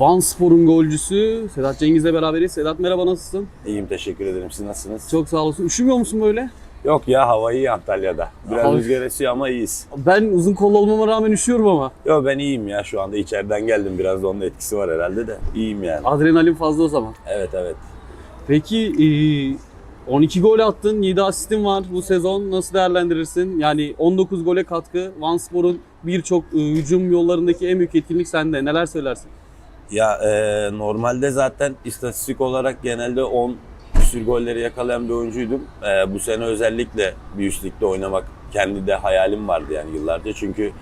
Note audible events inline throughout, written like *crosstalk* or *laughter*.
Van Spor'un golcüsü Sedat Cengiz'le beraberiz. Sedat merhaba nasılsın? İyiyim teşekkür ederim. Siz nasılsınız? Çok sağ olasın. Üşümüyor musun böyle? Yok ya hava iyi Antalya'da. Biraz Hava- rüzgar esiyor ama iyiyiz. Ben uzun kollu olmama rağmen üşüyorum ama. Yok ben iyiyim ya şu anda içeriden geldim. Biraz da onun etkisi var herhalde de. İyiyim yani. Adrenalin fazla o zaman. Evet evet. Peki e, 12 gol attın, 7 asistin var bu sezon. Nasıl değerlendirirsin? Yani 19 gole katkı. Van Spor'un birçok hücum yollarındaki en büyük etkinlik sende. Neler söylersin? Ya e, normalde zaten istatistik olarak genelde 10 küsür golleri yakalayan bir oyuncuydum. E, bu sene özellikle bir üst ligde oynamak kendi de hayalim vardı yani yıllarca. Çünkü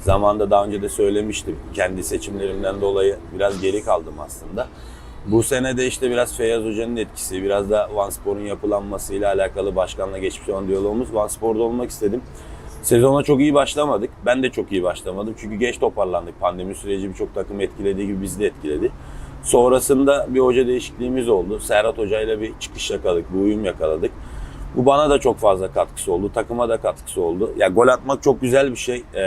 zamanda daha önce de söylemiştim. Kendi seçimlerimden dolayı biraz geri kaldım aslında. Bu sene de işte biraz Feyyaz Hoca'nın etkisi, biraz da Van Spor'un yapılanmasıyla alakalı başkanla geçmiş olan diyalogumuz. Van Spor'da olmak istedim. Sezona çok iyi başlamadık. Ben de çok iyi başlamadım. Çünkü geç toparlandık. Pandemi süreci birçok takım etkilediği gibi bizi de etkiledi. Sonrasında bir hoca değişikliğimiz oldu. Serhat Hoca ile bir çıkış yakaladık, bir uyum yakaladık. Bu bana da çok fazla katkısı oldu. Takıma da katkısı oldu. Ya gol atmak çok güzel bir şey. Ee,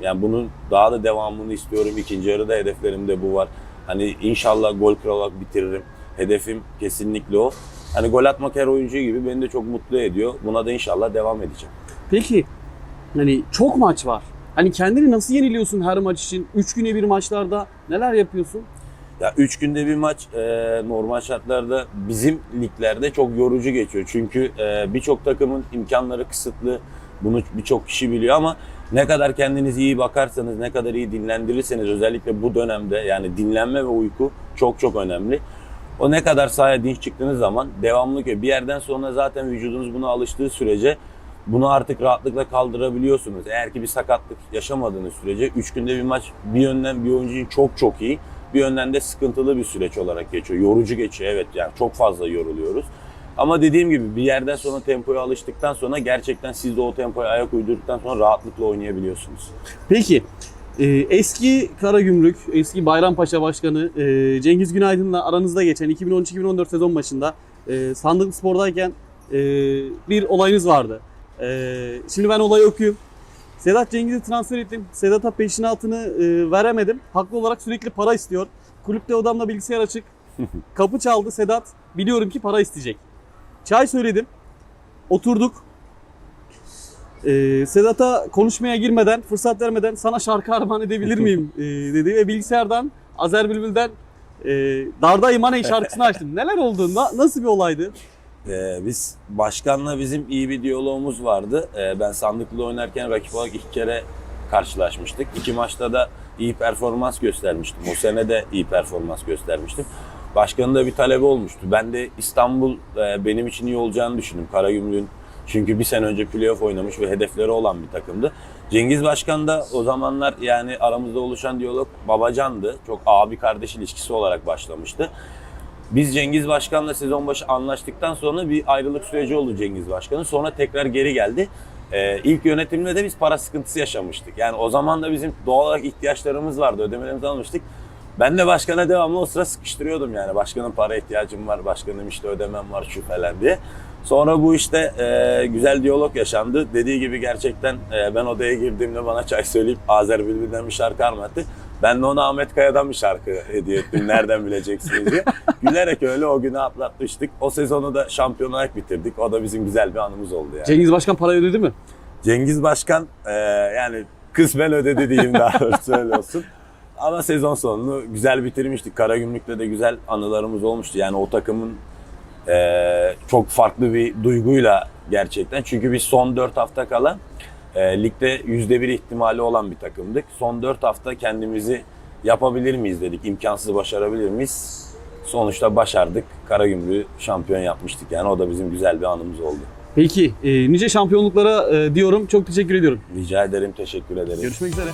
yani bunun daha da devamını istiyorum. İkinci yarıda hedeflerimde bu var. Hani inşallah gol kralı olarak bitiririm. Hedefim kesinlikle o. Hani gol atmak her oyuncu gibi beni de çok mutlu ediyor. Buna da inşallah devam edeceğim. Peki hani çok maç var. Hani kendini nasıl yeniliyorsun her maç için? 3 güne bir maçlarda neler yapıyorsun? Ya 3 günde bir maç e, normal şartlarda bizim liglerde çok yorucu geçiyor. Çünkü e, birçok takımın imkanları kısıtlı. Bunu birçok kişi biliyor ama ne kadar kendinize iyi bakarsanız, ne kadar iyi dinlendirirseniz özellikle bu dönemde yani dinlenme ve uyku çok çok önemli. O ne kadar sahaya dinç çıktığınız zaman devamlı bir yerden sonra zaten vücudunuz buna alıştığı sürece bunu artık rahatlıkla kaldırabiliyorsunuz. Eğer ki bir sakatlık yaşamadığınız sürece 3 günde bir maç bir yönden bir oyuncu için çok çok iyi. Bir yönden de sıkıntılı bir süreç olarak geçiyor. Yorucu geçiyor evet yani çok fazla yoruluyoruz. Ama dediğim gibi bir yerden sonra tempoya alıştıktan sonra gerçekten siz de o tempoya ayak uydurduktan sonra rahatlıkla oynayabiliyorsunuz. Peki e, eski Karagümrük, eski Bayrampaşa Başkanı e, Cengiz Günaydın'la aranızda geçen 2013-2014 sezon başında e, Sandıklı Spor'dayken e, bir olayınız vardı. E, şimdi ben olayı okuyayım. Sedat Cengiz'i transfer ettim. Sedat'a peşinatını e, veremedim. Haklı olarak sürekli para istiyor. Kulüpte odamda bilgisayar açık. *laughs* Kapı çaldı Sedat. Biliyorum ki para isteyecek. Çay söyledim. Oturduk. Ee, Sedat'a konuşmaya girmeden, fırsat vermeden sana şarkı armağan edebilir miyim ee, *laughs* dedi ve bilgisayardan Azer Bülbül'den e, Dardayım Aney şarkısını *laughs* açtım. Neler oldu? Na- nasıl bir olaydı? Ee, biz başkanla bizim iyi bir diyalogumuz vardı. Ee, ben sandıklı oynarken rakip olarak iki kere karşılaşmıştık. İki maçta da iyi performans göstermiştim. O sene de iyi performans göstermiştim. Başkanın da bir talebi olmuştu. Ben de İstanbul e, benim için iyi olacağını düşündüm. Karagümrük'ün çünkü bir sene önce playoff oynamış ve hedefleri olan bir takımdı. Cengiz Başkan da o zamanlar yani aramızda oluşan diyalog babacandı. Çok abi kardeş ilişkisi olarak başlamıştı. Biz Cengiz Başkan'la sezon başı anlaştıktan sonra bir ayrılık süreci oldu Cengiz Başkan'ın. Sonra tekrar geri geldi. Ee, ilk yönetimde de biz para sıkıntısı yaşamıştık. Yani o zaman da bizim doğal olarak ihtiyaçlarımız vardı. Ödemelerimizi almıştık. Ben de başkana devamlı o sıra sıkıştırıyordum yani. Başkanın para ihtiyacım var, başkanım işte ödemem var şu falan diye. Sonra bu işte e, güzel diyalog yaşandı. Dediği gibi gerçekten e, ben odaya girdiğimde bana çay söyleyip Azer Bülbül'den bir şarkı armattı. Ben de ona Ahmet Kaya'dan bir şarkı hediye ettim. Nereden bileceksiniz diye. *laughs* Gülerek öyle o günü atlatmıştık. O sezonu da şampiyon olarak bitirdik. O da bizim güzel bir anımız oldu yani. Cengiz Başkan parayı ödedi mi? Cengiz Başkan e, yani kısmen ödedi diyeyim daha doğrusu öyle olsun. Ama sezon sonunu güzel bitirmiştik. Karagümrük'le de güzel anılarımız olmuştu. Yani o takımın e, çok farklı bir duyguyla gerçekten. Çünkü biz son 4 hafta kala e, ligde %1 ihtimali olan bir takımdık. Son 4 hafta kendimizi yapabilir miyiz dedik. İmkansız başarabilir miyiz? Sonuçta başardık. Karagümrük'ü şampiyon yapmıştık. Yani o da bizim güzel bir anımız oldu. Peki e, nice şampiyonluklara e, diyorum. Çok teşekkür ediyorum. Rica ederim, teşekkür ederim. Görüşmek üzere.